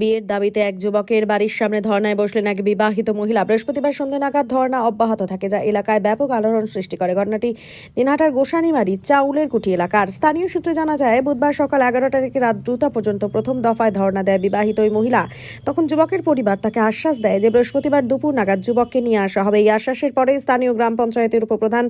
বিয়ের দাবিতে এক যুবকের বাড়ির সামনে ধর্নায় বসলেন এক বিবাহিত মহিলা। বৃহস্পতিবার সন্ধ্যে নাগাদ ধর্না অব্যাহত থাকে, যা এলাকায় ব্যাপক আলোড়ন সৃষ্টি করে। ঘটনাটি দিনহাটার গোসানিমারি চাউলের কুটি এলাকার। স্থানীয় সূত্রে জানা যায়, বুধবার সকাল এগারোটা থেকে রাত দুটা পর্যন্ত প্রথম দফায় ধর্না দেয় বিবাহিত ওই মহিলা। তখন যুবকের পরিবার তাকে আশ্বাস দেয় যে বৃহস্পতিবার দুপুর নাগাদ যুবককে নিয়ে আসা হবে। এই আশ্বাসের পরে স্থানীয় গ্রাম পঞ্চায়েতের উপপ্রধান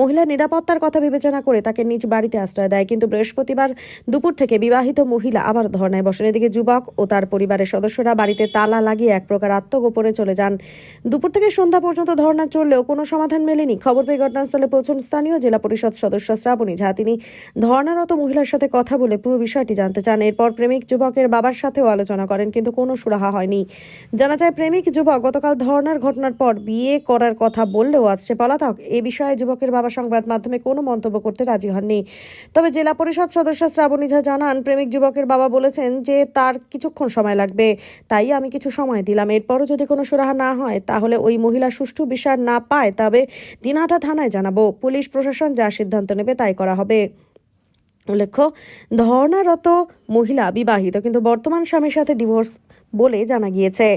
মহিলার নিরাপত্তার কথা বিবেচনা করে তাকে নিজ বাড়িতে আশ্রয় দেয়। কিন্তু বৃহস্পতিবার দুপুর থেকে বিবাহিত মহিলা আবার ধর্নায় বসেন। এদিকে যুবক ও তার পরিবারের সদস্যরা বাড়িতে তালা লাগিয়ে এক প্রকার আত্মগোপনে চলে যান। দুপুর থেকে সন্ধ্যা পর্যন্ত ধর্না চললেও কোনো সমাধান মেলেনি। খবর পেয়ে ঘটনাস্থলে পৌঁছন স্থানীয় জেলা পরিষদ সদস্য শ্রাবণী ঝা। তিনি ধর্নারত মহিলার সাথে কথা বলে পুরো বিষয়টি জানতে চান। এরপর প্রেমিক যুবকের বাবার সাথেও আলোচনা করেন, কিন্তু কোনো সুরাহা হয়নি। জানা যায়, প্রেমিক যুবক গতকাল ধর্নার ঘটনার পর বিয়ে করার কথা বললেও আজ সে পলাতক। এ বিষয়ে যুবকের বাবা সংবাদ মাধ্যমে কোনো মন্তব্য করতে রাজি হননি। তবে জেলা পরিষদ সদস্য শ্রাবণী ঝা জানান, প্রেমিক যুবকের বাবা বলেছেন যে তার কিছুক্ষণ সময় লাগবে। তাই আমি কিছু সময় দিলাম। এরপরও যদি কোনো সুরাহা না হয় তাহলে ওই মহিলা সুষ্ঠু বিচার না পায় তবে দিনহাটা থানায় জানাব। পুলিশ প্রশাসন যা সিদ্ধান্ত নেবে তাই করা হবে। উল্লেখ্য ধর্ণারত মহিলা বিবাহিত কিন্তু বর্তমান স্বামীর সাথে ডিভোর্স বলে জানা গিয়েছে।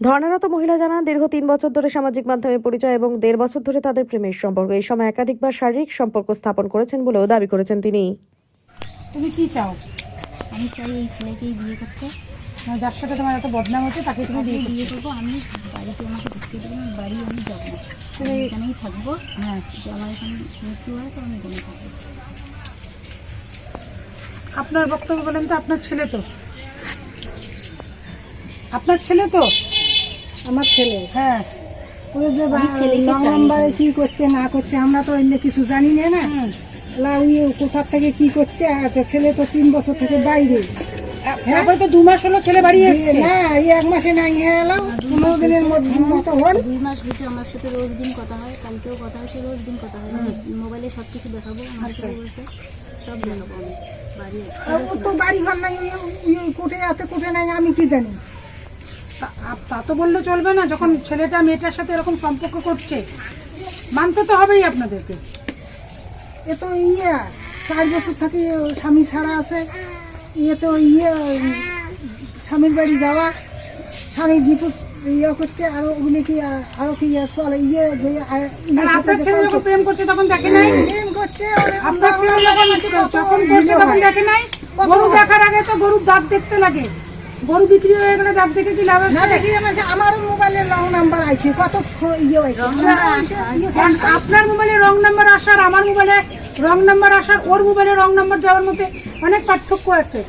ধর্ণারত মহিলা জানান দীর্ঘ তিন বছর ধরে সামাজিক মাধ্যমে পরিচয় এবং দেড় বছর ধরে তাদের প্রেমের সম্পর্ক। এই সময় একাধিকবার শারীরিক সম্পর্ক স্থাপন করেছেন বলেও দাবি করেছেন তিনি। তুমি কি চাও? আমি চাই এই ছেলেকেই বিয়ে করতে। যার সাথে তোমার এত বদনাম হচ্ছে তাকে তুমি বিয়ে বিয়ে করব আমি বাড়িতে আমাকে ঢুকতে দেবো না বাড়ি আমি যাব না। এখানেই থাকব। হ্যাঁ। আমার এখানে মৃত্যু হয় তো আমি এখানে থাকব। আপনার বক্তব্য বলেন তো আপনার ছেলে তো। আপনার ছেলে তো? আমার ছেলে? হ্যাঁ। ওই যে নম্বরে কি করছে না করছে আমরা তো এমনি কিছু জানি না না? কোথার থেকে কি করছে আর ছেলে তো তিন বছর থেকে বাইরে। তারপরে তো দু মাস হলো ছেলে বাড়ি এসছে। না এই এক মাসে নাই হয়ে এলাম পনেরো দিনের মধ্যে মতো হল। দুই মাস হচ্ছে আমার সাথে রোজ দিন কথা হয় কালকেও কথা হয়েছে রোজ দিন কথা হয়। আমি মোবাইলে সব কিছু দেখাবো আমার সাথে বলছে সব দেখাবো আমি বাড়ি আছে। আর তো বাড়ি ঘর নাই কোটে আছে কোটে নাই আমি কি জানি? তা- তা তো বললে চলবে না যখন ছেলেটা মেয়েটার সাথে এরকম সম্পর্ক করছে। মানতে তো হবেই আপনাদেরকে। এ তো ইয়ে চার বছর থেকে স্বামী ছাড়া আছে। ইয়ে তো ইয়ে স্বামীর বাড়ি যাওয়া স্বামী ডিপুস ইয়ে করছে আরও ওগুলি কি আরও কি ইয়ে চলে ইয়ে আপনার ছেলে যখন প্রেম করছে তখন দেখে নাই? প্রেম করছে আপনার ছেলে যখন যখন করছে তখন দেখে নাই? গরু দেখার আগে তো গরুর দাঁত দেখতে লাগে। গরু বিক্রি হয়ে গেলে দাঁত দেখে কি লাভ না দেখি আমার আমারও মোবাইলে রং নাম্বার আইছে কত ইয়ে আইছে আপনার মোবাইলে রং নাম্বার আসার আমার মোবাইলে রং নাম্বার আসার ওর মোবাইলে রং নাম্বার যাওয়ার মধ্যে অনেক পার্থক্য আছে।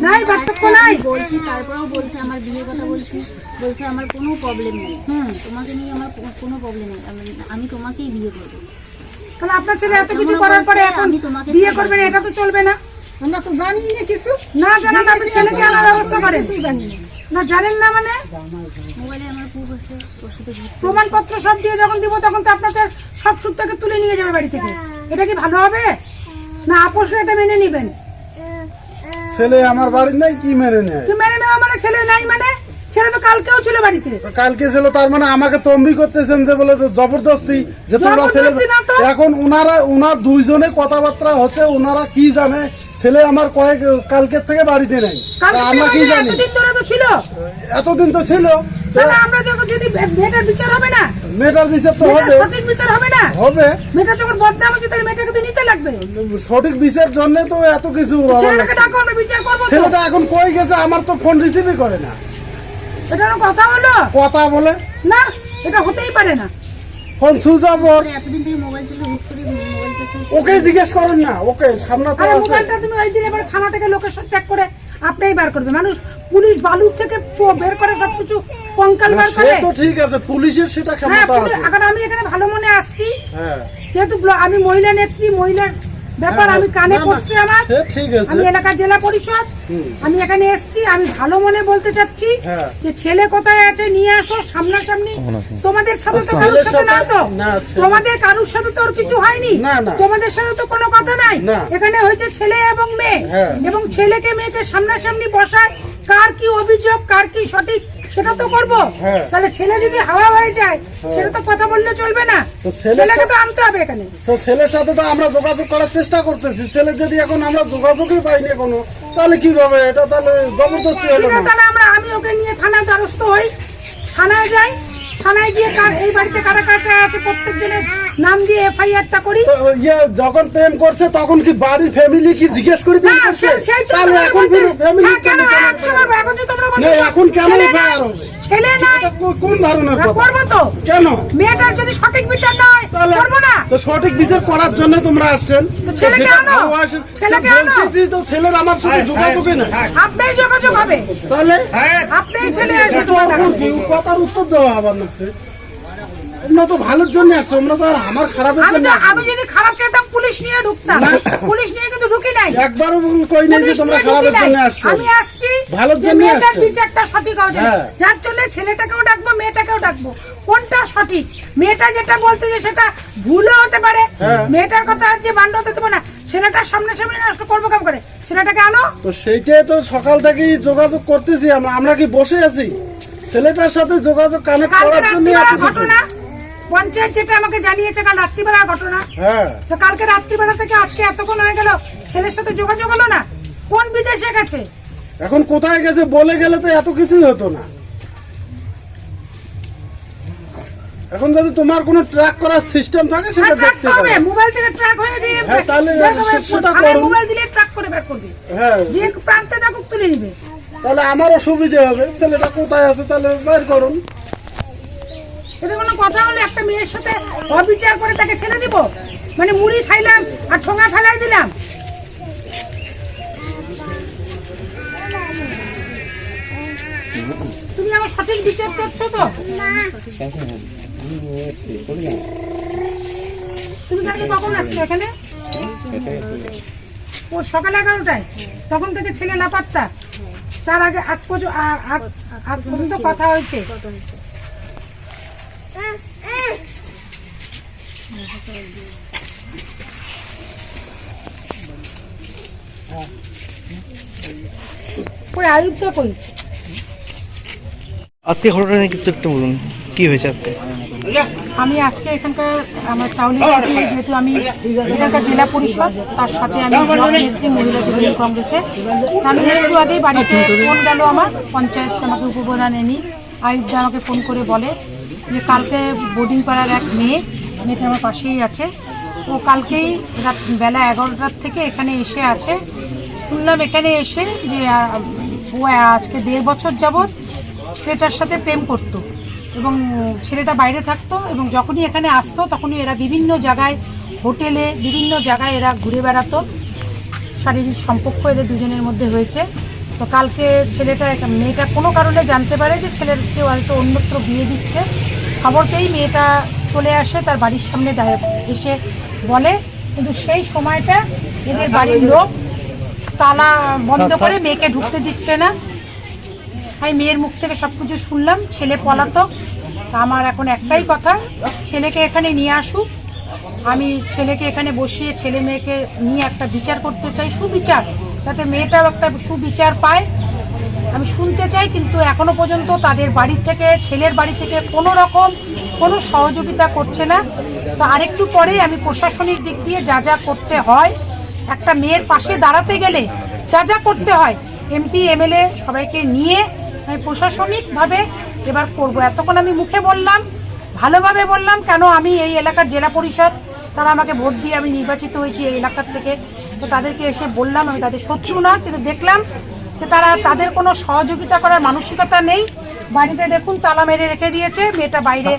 নাই পার্থক্য নাই। বলছি তারপরেও বলছে আমার বিয়ে কথা বলছি। বলছে আমার কোনো প্রবলেম নেই। হুম। তোমাকে নিয়ে আমার কোনো প্রবলেম নেই। আমি- তোমাকেই বিয়ে করব। তাহলে আপনার ছেলে এত কিছু করার পরে এখন বিয়ে করবেন এটা তো চলবে না। আমরা তো জানি না কিছু। না জানা না আপনি ছেলেকে আনার ব্যবস্থা করেন। জানি না। না জানেন না মানে? মোবাইলে আমার প্রুফ আছে ওর সাথে ঘুরতে প্রমাণপত্র সব দিয়ে যখন দিব তখন তো আপনাদের সব সূত্রকে তুলে নিয়ে যাবে বাড়ি থেকে। এটা কি ভালো হবে? না আপোষে এটা মেনে নেবেন। ছেলে আমার বাড়ির নাই কি মেনে নেয়? কি মেনে নেওয়া মানে ছেলে নাই মানে? ছেলে তো কালকেও ছিল বাড়িতে। কালকে ছিল তার মানে আমাকে তম্বি করতেছেন যে বলে জবরদস্তি যে তোমরা ছেলে। এখন উনারা উনার দুইজনে কথাবার্তা হচ্ছে উনারা কি জানে? ছেলে আমার কয়েক কালকের থেকে বাড়িতে নেই। আমরা কি জানি? এতদিন তো ছিল। এতদিন তো ছিল। তাহলে আমরা যখন যদি মেয়েটার বিচার হবে না মেয়েটার বিচার তো হবে। সঠিক বিচার হবে না হবে। মেয়েটা যখন বদনাম হচ্ছে তাহলে মেয়েটাকে তো নিতে লাগবে। সঠিক বিচার জন্য তো এত কিছু ছেলেটাকে ডাকো আমরা বিচার করব ছেলেটা এখন কই গেছে আমার তো ফোন রিসিভই করে না। এটা কথা হলো কথা বলে? না এটা হতেই পারে না। ফোন সুইচ অফ ওর। এতদিন থেকে মোবাইল ছিল হুট করে মোবাইলটা ওকে জিজ্ঞেস করুন না ওকে সামনে তো আছে। মোবাইলটা তুমি ওই দিন এবার থানা থেকে লোকেশন চেক করে আপনিই বার করবে। মানুষ পুলিশ বালুর থেকে বের করে সবকিছু কঙ্কাল বের করে। তো ঠিক আছে পুলিশের সেটা হ্যাঁ ক্ষমতা আছে। এখন আমি এখানে ভালো মনে আসছি। হ্যাঁ। যেহেতু আমি মহিলা নেত্রী মহিলার ব্যাপার আমি কানে পড়ছি আমার। সে ঠিক আছে। আমি এলাকার জেলা পরিষদ আমি এখানে এসেছি আমি ভালো মনে বলতে চাচ্ছি হ্যাঁ। যে ছেলে কোথায় আছে নিয়ে আসো সামনাসামনি। তোমাদের সাথে তো কারোর সাথে না তো। তোমাদের কারোর সাথে তো কিছু হয়নি। তোমাদের সাথে তো কোনো কথা নাই। এখানে হয়েছে ছেলে এবং মেয়ে। হ্যাঁ। এবং ছেলেকে মেয়েকে সামনাসামনি বসায়। কার কি অভিযোগ কার কি সঠিক সেটা তো করব। হ্যাঁ। তাহলে ছেলে যদি হাওয়া হয়ে যায় সেটা তো কথা বললে চলবে না। ছেলেকে তো আনতে হবে এখানে। তো ছেলের সাথে তো আমরা যোগাযোগ করার চেষ্টা করতেছি। ছেলে যদি এখন আমরা যোগাযোগই পাইনি এখনও তাহলে কি হবে এটা তাহলে জবরদস্তি হলো না। তাহলে আমরা আমি ওকে নিয়ে থানায় দ্বারস্থ হই। থানায় যাই। থানায় গিয়ে কার এই বাড়িতে কারা কাছে আছে? প্রত্যেক দিনের নাম দিয়ে এফআইআরটা করি? তো ইয়ে যখন প্রেম করছে তখন কি বাড়ির ফ্যামিলি কি জিজ্ঞেস করে প্রেম না, করছে? সেই তো তাহলে এখন ফ্যামিলি হ্যাঁ, কেন? এখন যে তোমরা না, এখন কেন ছেলে নাই, হবে? ছেলে নাই। কোন ধরনের কথা? করব তো। কেন? মেয়েটার যদি সঠিক বিচার না হয় তাহলে করব না। তো সঠিক বিচার করার জন্য তোমরা আসছেন? তো ছেলেকে যেটা আনো। ভালোবাসেন, তো তো ছেলের আমার সাথে যোগাযোগই না আপনাই যোগাযোগ হবে। তাহলে? আপনাই ছেলে আসবে এটা তোমার এখন কাছে। কি কথার উত্তর দেওয়া আবার লাগছে? তোমরা তো ভালোর জন্য আসছো তোমরা তো আর আমার খারাপের আমি জন্য আমি যদি খারাপ চাইতাম পুলিশ নিয়ে ঢুকতাম। পুলিশ নিয়ে কিন্তু ঢুকি নাই। একবারও কই নাই যে তোমরা খারাপের জন্য আসছো। আমি আসছি ভালোর যে মেয়েটার আসছো। বিচারটা সঠিক হবে হ্যাঁ। যার জন্য ছেলেটাকেও ডাকবো মেয়েটাকেও ডাকবো। কোনটা সঠিক? মেয়েটা যেটা বলতে যে সেটা ভুলও হতে পারে। হ্যাঁ। মেয়েটার কথা হচ্ছে বান্ড হতে দেবো না। ছেলেটার সামনে সামনে নষ্ট করব কেমন করে? ছেলেটাকে আনো। তো সেইটাই তো সকাল থেকেই যোগাযোগ করতেছি আমরা। আমরা কি বসে আছি? ছেলেটার সাথে যোগাযোগ কানেক্ট করার জন্য ঘটনা। পঞ্চায়েত যেটা আমাকে জানিয়েছে কাল রাত্রিবেলার ঘটনা। হ্যাঁ। তো কালকে রাত্রিবেলা থেকে আজকে এতক্ষণ হয়ে গেল ছেলের সাথে যোগাযোগ হলো না? কোন বিদেশে গেছে? এখন কোথায় গেছে বলে গেলে তো এত কিছুই হতো না। এখন যদি তোমার কোনো ট্র্যাক করার সিস্টেম থাকে সেটা দেখতে হবে মোবাইল থেকে ট্র্যাক হয়ে গিয়ে হ্যাঁ, তাহলে করে সেটা করুন। মোবাইল দিলে ট্র্যাক করে বের করবে। হ্যাঁ। যে প্রান্তে থাকুক তুলে নিবে। তাহলে আমারও সুবিধা হবে ছেলেটা কোথায় আছে তাহলে বের করুন। এটা কোনো কথা হলে একটা মেয়ের সাথে অবিচার করে তাকে ছেড়ে দিব? মানে মুড়ি খাইলাম আর ঠোঙা ফেলাই দিলাম। তুমি আমার সঠিক বিচার চাচ্ছ তো? তুমি কালকে কখন আসছো এখানে? ও সকাল এগারোটায়। তখন থেকে ছেলে না পাত্তা তার আগে আগ পর্যন্ত আগ পর্যন্ত কথা হয়েছে। আজকে ঘটনা নিয়ে কিছু একটু বলুন। কি হয়েছে আজকে? আমি আজকে এখানকার আমার চাউলি যেহেতু আমি এখানকার জেলা পরিষদ তার সাথে আমি নেত্রী মহিলা তৃণমূল কংগ্রেসে আমি একটু আগেই বাড়িতে ফোন গেল আমার পঞ্চায়েত আমাকে উপপ্রধান এনি। আয়ুবদা আমাকে ফোন করে বলে যে কালকে বোর্ডিং পাড়ার এক মেয়ে, মেয়েটা আমার পাশেই আছে। ও কালকেই রাত বেলা এগারোটার থেকে এখানে এসে আছে। শুনলাম এখানে এসে যে ও আজকে দেড় বছর যাবৎ ছেলেটার সাথে প্রেম করতো এবং ছেলেটা বাইরে থাকতো এবং যখনই এখানে আসতো তখনই এরা বিভিন্ন জায়গায় হোটেলে, বিভিন্ন জায়গায় এরা ঘুরে বেড়াতো। শারীরিক সম্পর্ক এদের দুজনের মধ্যে হয়েছে। তো কালকে ছেলেটা, মেয়েটা কোনো কারণে জানতে পারে যে ছেলেকে হয়তো অন্যত্র বিয়ে দিচ্ছে। খবর পেয়েই মেয়েটা চলে আসে তার বাড়ির সামনে দাঁড়িয়ে এসে বলে কিন্তু সেই সময়টা এদের বাড়ির লোক তালা বন্ধ করে মেয়েকে ঢুকতে দিচ্ছে না। আমি মেয়ের মুখ থেকে সব কিছু শুনলাম ছেলে পলাতক। তা আমার এখন একটাই কথা ছেলেকে এখানে নিয়ে আসুক। আমি ছেলেকে এখানে বসিয়ে ছেলে মেয়েকে নিয়ে একটা বিচার করতে চাই সুবিচার যাতে মেয়েটাও একটা সুবিচার পায়। আমি শুনতে চাই, কিন্তু এখনও পর্যন্ত তাদের বাড়ি থেকে, ছেলের বাড়ি থেকে কোনো রকম কোনো সহযোগিতা করছে না। তো আরেকটু পরে আমি প্রশাসনিক দিক দিয়ে যা যা করতে হয়, একটা মেয়ের পাশে দাঁড়াতে গেলে যা যা করতে হয় এমপি এমএলএ সবাইকে নিয়ে আমি প্রশাসনিকভাবে এবার করব। এতক্ষণ আমি মুখে বললাম, ভালোভাবে বললাম কেন আমি এই এলাকার জেলা পরিষদ, তারা আমাকে ভোট দিয়ে আমি নির্বাচিত হয়েছি এই এলাকার থেকে। তো তাদেরকে এসে বললাম, আমি তাদের শত্রু না, কিন্তু দেখলাম যে তারা তাদের কোনো সহযোগিতা করার মানসিকতা নেই। বাড়িতে দেখুন তালা মেরে রেখে দিয়েছে, মেয়েটা বাইরে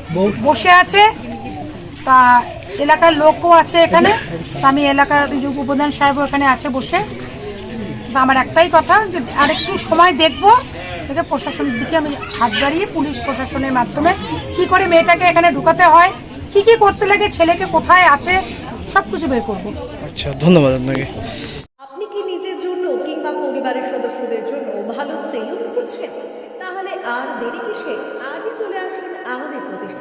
বসে আছে। তা এলাকার লোকও আছে এখানে। আমি এলাকার উপপ্রধান সাহেব এখানে আছে বসে। আমার একটাই কথা যে আরেকটু সময় দেখব, দেখে প্রশাসনের দিকে আমি হাত বাড়িয়ে পুলিশ প্রশাসনের মাধ্যমে কি করে মেয়েটাকে এখানে ঢুকাতে হয়, কি কি করতে লাগে, ছেলেকে কোথায় আছে সব কিছু বের করব। আচ্ছা ধন্যবাদ আপনাকে আপনি কি নিজের জন্য কিংবা পরিবারের সদস্যদের জন্য ভালো সেলুন খুঁজছেন তাহলে আর দেরি কিসে আজই চলে আসুন